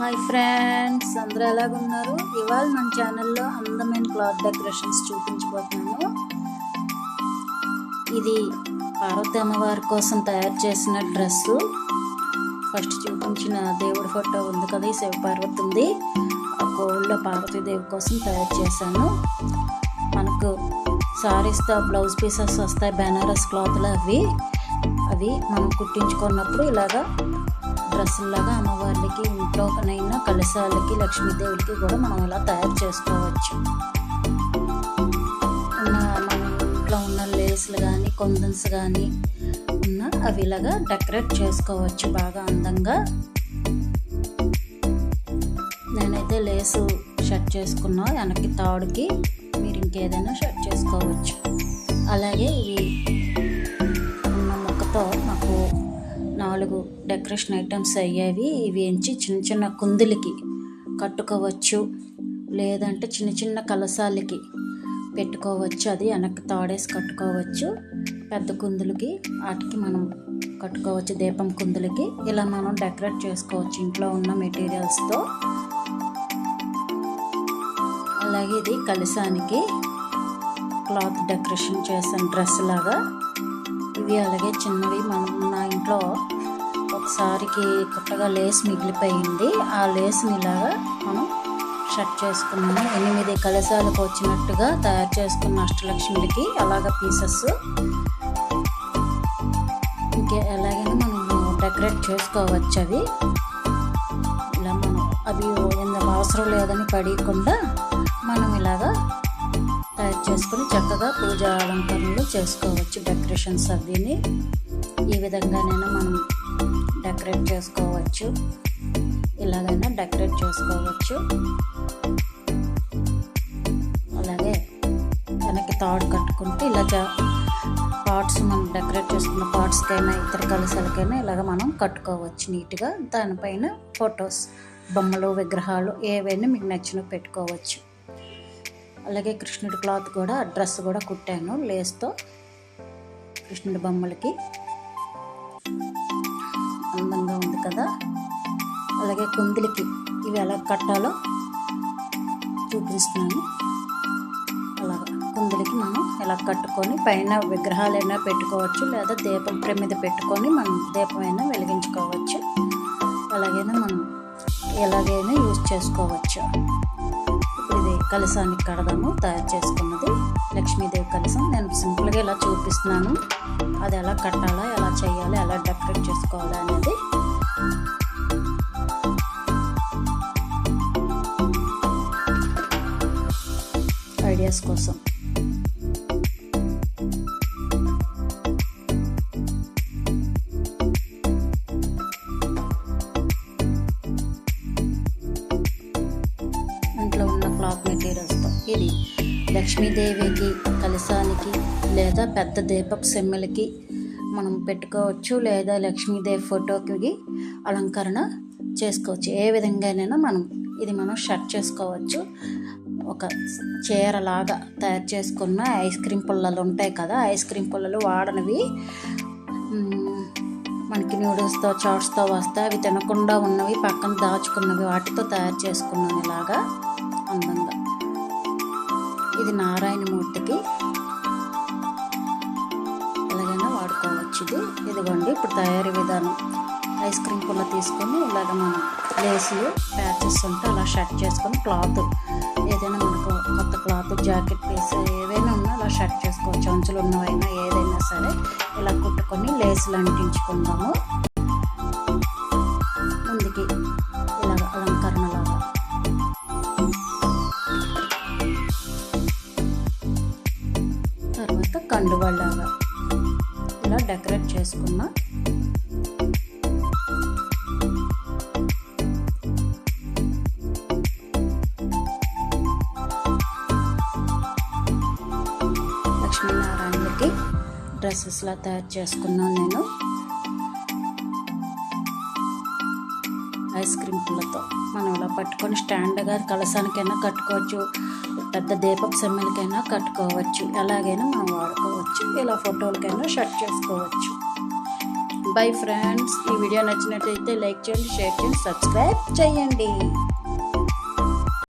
Hi friends అందరూ ఎలాగున్నారు? ఇవాళ మన ఛానల్లో అందమైన క్లాత్ డెకరేషన్స్ చూపించబోతున్నాను. ఇది పార్వతి అమ్మవారి కోసం తయారు చేసిన డ్రెస్సు ఫస్ట్ చూపించిన దేవుడి ఫోటో ఉంది కదా ఈ శివ పార్వతి ఉంది. ఆ కోవిల్లో పార్వతీదేవి కోసం తయారు చేశాను. మనకు సారీస్తో బ్లౌజ్ పీసెస్ వస్తాయి బెనారస్ క్లాత్లు అవి. అవి మనం కుట్టించుకున్నప్పుడు ఇలాగా డ్రెస్సులాగా అమ్మవార్లకి ఇంట్లోకనైనా కలశాలకి లక్ష్మీదేవికి కూడా మనం ఇలా తయారు చేసుకోవచ్చు. మన ఇంట్లో ఉన్న లేస్లు కానీ కొందన్స్ కానీ ఉన్న అవి ఇలాగా డెకరేట్ చేసుకోవచ్చు బాగా అందంగా. నేనైతే లేసు షర్ట్ చేసుకున్నా వెనక్కి తాడుకి మీరు ఇంకేదైనా షర్ట్ చేసుకోవచ్చు. అలాగే ఇవి ఉన్న ముక్కతో నాలుగు డెకరేషన్ ఐటమ్స్ అయ్యేవి ఇవి ఎంచి చిన్న చిన్న కుందులకి కట్టుకోవచ్చు. లేదంటే చిన్న చిన్న కలసాలకి పెట్టుకోవచ్చు. అది వెనక్కి తాడేసి కట్టుకోవచ్చు. పెద్ద కుందులకి వాటికి మనం కట్టుకోవచ్చు. దీపం కుందులకి ఇలా మనం డెకరేట్ చేసుకోవచ్చు ఇంట్లో ఉన్న మెటీరియల్స్తో అలాగే ఇది కలసానికి క్లాత్ డెకరేషన్ చేసాను డ్రెస్ లాగా. ఇవి అలాగే చిన్నవి మనం నా ఇంట్లో ఒకసారికి కొత్తగా లేస్ మిగిలిపోయింది. ఆ లేస్ని ఇలాగా మనం షట్ చేసుకున్నాము. ఎనిమిది కలశాలకు వచ్చినట్టుగా తయారు చేసుకున్న అష్టలక్ష్మికి అలాగ పీసెస్. ఇంకే ఎలాగైనా మనం డెకరేట్ చేసుకోవచ్చు అవి. ఇలా మనం అవి ఎందుకు అవసరం లేదని పడియకుండా మనం ఇలాగా తయారు చేసుకుని చక్కగా పూజ అలంకరణలు చేసుకోవచ్చు డెకరేషన్స్ అవిని ఈ విధంగానైనా మనం డెకరేట్ చేసుకోవచ్చు. ఇలాగైనా డెకరేట్ చేసుకోవచ్చు. అలాగే వెనక్కి తాడు కట్టుకుంటే ఇలా పార్ట్స్ మనం డెకరేట్ చేసుకున్న పార్ట్స్కైనా ఇతర కలసాలకైనా ఇలాగ మనం కట్టుకోవచ్చు నీట్గా. దానిపైన ఫొటోస్ బొమ్మలు విగ్రహాలు ఏవైనా మీకు నచ్చినవి పెట్టుకోవచ్చు. అలాగే కృష్ణుడి క్లాత్ కూడా డ్రెస్ కూడా కుట్టాను లేస్తో కృష్ణుడి బొమ్మలకి. ఉంటుంది కదా? అలాగే కుందులకి ఇవి ఎలా కట్టాలో చూపిస్తున్నాను. అలాగా కుందులకి మనం ఎలా కట్టుకొని పైన విగ్రహాలైనా పెట్టుకోవచ్చు లేదా దీపం ట్రే మీద పెట్టుకొని మనం దీపమైనా వెలిగించుకోవచ్చు. అలాగైనా మనం ఎలాగైనా యూజ్ చేసుకోవచ్చు. ఇది కలసానికి కడదాము తయారు చేసుకున్నది లక్ష్మీదేవి కలసం నేను సింపుల్గా ఇలా చూపిస్తున్నాను. అది ఎలా కట్టాలా ఎలా చేయాలి ఎలా డెకరేట్ చేసుకోవాలి అనేది ఐడియాస్ కోసం ఇంట్లో ఉన్న క్లాత్ మెటీరియల్స్తో ఇది లక్ష్మీదేవికి కలశానికి లేదా పెద్ద దీపపు సెమ్మెలకి మనం పెట్టుకోవచ్చు లేదా లక్ష్మీదేవి ఫోటోకి అలంకరణ చేసుకోవచ్చు. ఏ విధంగానైనా మనం ఇది మనం షర్ట్ చేసుకోవచ్చు. ఒక చీరలాగా తయారు చేసుకున్న ఐస్ క్రీమ్ పుల్లలు ఉంటాయి కదా ఐస్ క్రీమ్ పుల్లలు వాడనివి. మనకి నూడిల్స్తో చాట్స్తో వస్తాయి అవి తినకుండా ఉన్నవి పక్కన దాచుకున్నవి వాటితో తయారు చేసుకున్నాను ఇలాగా అందంగా. ఇది నారాయణమూర్తికి ఎలాగైనా వాడుకోవచ్చు ఇది. ఇదిగోండి ఇప్పుడు తయారీ విధానం. ఐస్ క్రీమ్ పుల్ల తీసుకొని ఇలాగ మనం లేసులు ప్యాచెస్ ఉంటే అలా షర్ట్ చేసుకొని క్లాత్ ఏదైనా మనకు కొత్త క్లాత్ జాకెట్ పీస్ ఏదైనా ఉన్నా అలా షర్ట్ చేసుకోవచ్చు. అంచులు ఉన్నవైనా ఏదైనా సరే ఇలా కుట్టుకొని లేసులు అంటించుకుందాము. ముందుకి ఇలాగ అలంకరణలాగా. తర్వాత కండువాళ్ళలాగా ఇలా డెకరేట్ చేసుకున్న డ్రెస్సెస్లా తయారు చేసుకున్నాను నేను. ఐస్ క్రీమ్ పుల్లతో మనం ఇలా పట్టుకొని స్టాండ్గా కలసానికైనా కట్టుకోవచ్చు పెద్ద దీపపు సెమ్మెలకైనా కట్టుకోవచ్చు ఎలాగైనా మనం వాడుకోవచ్చు ఇలా ఫోటోలకైనా షర్ట్ చేసుకోవచ్చు. బై ఫ్రెండ్స్ ఈ వీడియో నచ్చినట్లయితే లైక్ చేయండి షేర్ చేయండి సబ్స్క్రైబ్ చేయండి.